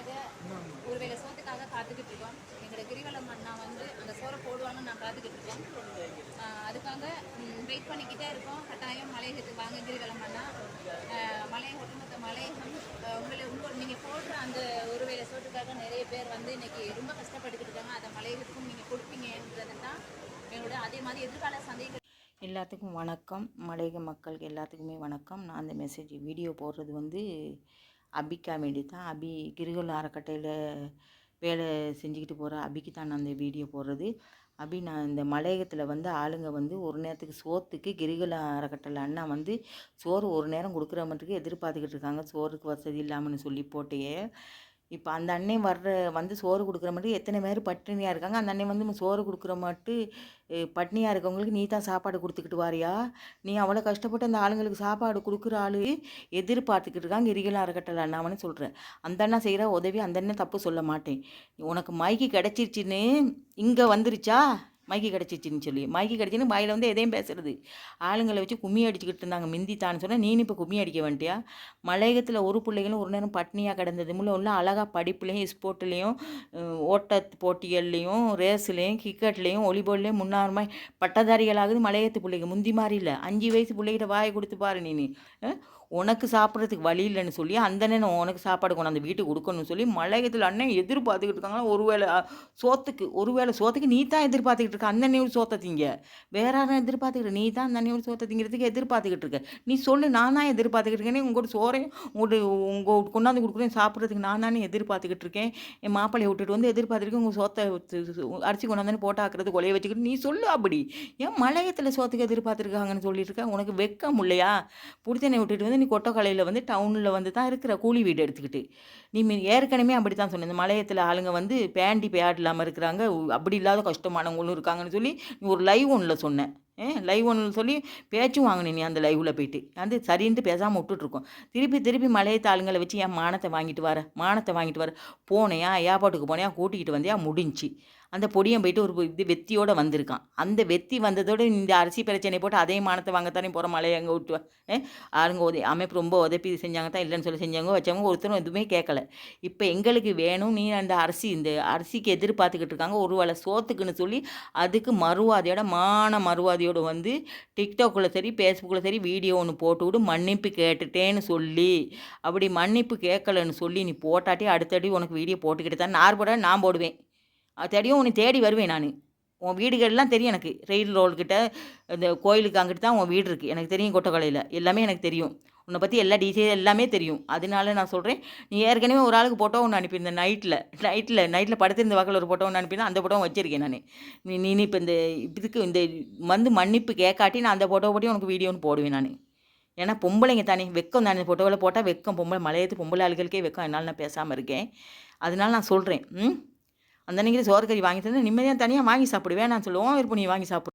ஒரு ஒருவேளை சோத்துக்காக காத்துக்கிட்டு இருக்கோம். எங்களோட கிரிவலம் அண்ணா வந்து அந்த சோறை போடுவாங்கன்னு நான் காத்துக்கிட்டு இருக்கோம். அதுக்காக வெயிட் பண்ணிக்கிட்டே இருக்கோம். கட்டாயம் மலையகத்துக்கு வாங்க கிரிவலம் அண்ணா. மலையை மலைய ஒட்டுமொத்த மலையகம் உங்களை உங்கள் நீங்கள் போடுற அந்த ஒருவேளை சோத்துக்காக நிறைய பேர் வந்து இன்னைக்கு ரொம்ப கஷ்டப்பட்டுக்கிட்டு இருக்காங்க. அதை மலையகத்துக்கும் நீங்கள் கொடுப்பீங்கன்றது தான் எங்களோட அதே மாதிரி எதிர்கால சந்தேகம் எல்லாத்துக்கும் வணக்கம். மலையக மக்களுக்கு எல்லாத்துக்குமே வணக்கம். நான் அந்த மெசேஜ் வீடியோ போடுறது வந்து அபிக்கா வேண்டி தான் அபி கிரிகல் அறக்கட்டையில் வேலை செஞ்சுக்கிட்டு போகிற அபிக்கு தான் நான் அந்த வீடியோ போடுறது. அபி நான் இந்த மலையகத்தில் வந்து ஆளுங்க வந்து ஒரு நேரத்துக்கு சோத்துக்கு கிரிகல அறக்கட்டையில் அண்ணா வந்து சோறு ஒரு நேரம் கொடுக்குற மட்டுக்கு எதிர்பார்த்துக்கிட்டு இருக்காங்க. சோறுக்கு வசதி இல்லாமல்னு சொல்லி போட்டையே. இப்போ அந்த அண்ணன் வர்ற வந்து சோறு கொடுக்குற மட்டும் எத்தனை பேர் பட்டினியாக இருக்காங்க. அந்த அண்ணன் வந்து சோறு கொடுக்குற மட்டும் பட்னியாக இருக்கவங்களுக்கு நீ தான் சாப்பாடு கொடுத்துக்கிட்டு வாரியா? நீ அவ்வளோ கஷ்டப்பட்டு அந்த ஆளுங்களுக்கு சாப்பாடு கொடுக்குற ஆளு எதிர்பார்த்துக்கிட்டு இருக்காங்க. இரிகலாக இருக்கட்டல அண்ணாமனு சொல்கிறேன் அந்த அண்ணா செய்கிற உதவி அந்த அண்ணன் தப்பு சொல்ல மாட்டேன். உனக்கு மைக்கு கிடச்சிருச்சின்னு இங்கே வந்துருச்சா? மைக்கு கிடச்சிச்சின்னு சொல்லி. மைக்கு கிடச்சின்னு வாயில் வந்து எதையும் பேசுறது. ஆளுங்களை வச்சு கும்மி அடிச்சுக்கிட்டு இருந்தாங்க மிந்தி தான்னு சொன்னால் நீனு இப்போ கும்மி அடிக்க வேண்டியா? மலையகத்தில் ஒரு பிள்ளைகளும் ஒரு நேரம் பட்னியாக கிடந்தது. முள்ள உள்ள அழகாக படிப்புலேயும் ஸ்போர்ட்லேயும் ஓட்ட போட்டிகள்லேயும் ரேஸ்லேயும் கிரிக்கெட்லேயும் ஒலிபால்லையும் முன்னாருமாய் பட்டதாரிகளாகுது மலையத்து பிள்ளைங்க. முந்தி மாதிரி இல்லை. அஞ்சு வயசு பிள்ளைகிட்ட வாயை கொடுத்து பாரு நீ உனக்கு சாப்பிட்றதுக்கு வழி இல்லைன்னு சொல்லி அந்த அண்ணன் உனக்கு சாப்பாடு கொண்டாந்து வீட்டுக்கு கொடுக்கணும்னு சொல்லி மலையத்தில் அண்ணன் எதிர்பார்த்துக்கிட்டு இருக்காங்களா? ஒருவேளை அ, சோத்துக்கு ஒருவேளை சோத்துக்கு நீ தான் எதிர்பார்த்துக்கிட்டு இருக்க அந்த அண்ணையோட சோத்தை திங்க. வேற யாரும் எதிர்பார்த்துக்கிட்டு நீ தான் அந்த அண்ணையோட சோத்தை திங்கிறதுக்கு எதிர்பார்த்துக்கிட்டு இருக்க. நீ சொல்லு நான் தான் எதிர்பார்த்துக்கிட்டு இருக்கேன் உங்கள்கிட்ட சோறையும் உங்கள்கிட்ட உங்கள் கொண்டாந்து கொடுக்குறேன் சாப்பிட்றதுக்கு நான் தானே எதிர்பார்த்துக்கிட்டு இருக்கேன். என் மாப்பிள்ளையை விட்டுட்டு வந்து எதிர்பார்த்துருக்கேன் உங்கள் சோத்தை அரிசி கொண்டாந்து போட்டாக்குறது கொலையை வச்சுக்கிட்டு நீ சொல்லு அப்படி. ஏன் மலையத்தில் சோத்துக்கு எதிர்பார்த்துருக்காங்கன்னு சொல்லிட்டு இருக்கேன் உனக்கு வெக்கம் இல்லையா? புடித்தனை விட்டுட்டு வந்து நீ கொட்டக்கலையில் வந்து டவுனில் வந்து தான் இருக்கிற கூலி வீடு எடுத்துக்கிட்டு நீ ஏற்கனவே அப்படி தான் சொன்னேன் இந்த மலையத்தில் ஆளுங்க வந்து பேண்டி பேட் இல்லாமல் இருக்கிறாங்க அப்படி இல்லாத கஷ்டமானவங்களும் இருக்காங்கன்னு சொல்லி நீ ஒரு லைவ் ஒன்றில் சொன்னேன் லைவ் ஒன்றில் சொல்லி பேச்சும் வாங்கினேன் நீ அந்த லைவில் போயிட்டு வந்து சரின்ட்டு பேசாமல் விட்டுட்ருக்கோம் திருப்பி திருப்பி மலையத்து ஆளுங்களை வச்சு என் மானத்தை வாங்கிட்டு வர மானத்தை வாங்கிட்டு வர போனையா ஏப்பாட்டுக்கு போனையா கூட்டிகிட்டு வந்தியா முடிஞ்சுச்சு அந்த பொடியன் போயிட்டு ஒரு இது வெத்தியோடு வந்திருக்கான். அந்த வெத்தி வந்ததோட இந்த அரிசி பிரச்சனை போட்டு அதே மானத்தை வாங்கத்தானே போகிற மலையை அங்கே விட்டு வ- ஏ உதவி அமைப்பு ரொம்ப உதப்பி செஞ்சாங்க தான் இல்லைன்னு சொல்லி செஞ்சாங்க வச்சவங்க ஒருத்தரும் எதுவுமே கேட்கல. இப்போ எங்களுக்கு வேணும் நீ அந்த அரிசி இந்த அரிசிக்கு எதிர்பார்த்துக்கிட்டு இருக்காங்க ஒரு வேளை சோத்துக்குன்னு சொல்லி அதுக்கு மறுவாதியோட மான மறுவாதியோடு வந்து டிக்டாக்கில் சரி ஃபேஸ்புக்கில் சரி வீடியோ ஒன்று போட்டு விடு மன்னிப்பு கேட்டுட்டேன்னு சொல்லி. அப்படி மன்னிப்பு கேட்கலன்னு சொல்லி நீ போட்டாட்டி அடுத்தடி உனக்கு வீடியோ போட்டுக்கிட்டு தான் நான் போட நான் போடுவேன். தேடியும் உன்னை தேடி வருவேன் நான். உன் வீடுகள்லாம் தெரியும் எனக்கு. ரயில் ரோல்கிட்ட இந்த கோயிலுக்கு அங்கிட்டு தான் உன் வீடு இருக்குது எனக்கு தெரியும் கொட்டக்கலையில் எல்லாமே எனக்கு தெரியும். உன்னை பற்றி எல்லா டீட்டெயில் எல்லாமே தெரியும். அதனால நான் சொல்கிறேன் நீ ஏற்கனவே ஒரு ஆளுக்கு ஃபோட்டோ ஒன்று அனுப்பியிருந்தேன் நைட்டில் நைட்டில் நைட்டில் படுத்திருந்த வகையில் ஒரு ஃபோட்டோ ஒன்று அனுப்பியிருந்தேன். அந்த ஃபோட்டோ வச்சிருக்கேன் நான். நீ நீ இப்போ இந்த இதுக்கு இந்த வந்து மன்னிப்பு கேட்காட்டி நான் அந்த ஃபோட்டோ போட்டி உனக்கு வீடியோன்னு போடுவேன் நான். ஏன்னா பொம்பளைங்க தானே. வெக்கம் தானே. ஃபோட்டோவில் போட்டால் வெக்கம். பொம்பளை மலையத்து பொம்பளை ஆளுகளுக்கே வெக்கம். என்னால் நான் பேசாமல் இருக்கேன். அதனால நான் சொல்கிறேன் ம்? அந்த அன்றைக்கி சோறு கறி வாங்கி தந்து நிம்மதியாக தனியாக வாங்கி சாப்பிடு. நான் சொல்லுவோம். விருப்பம் நீ வாங்கி சாப்பிடு.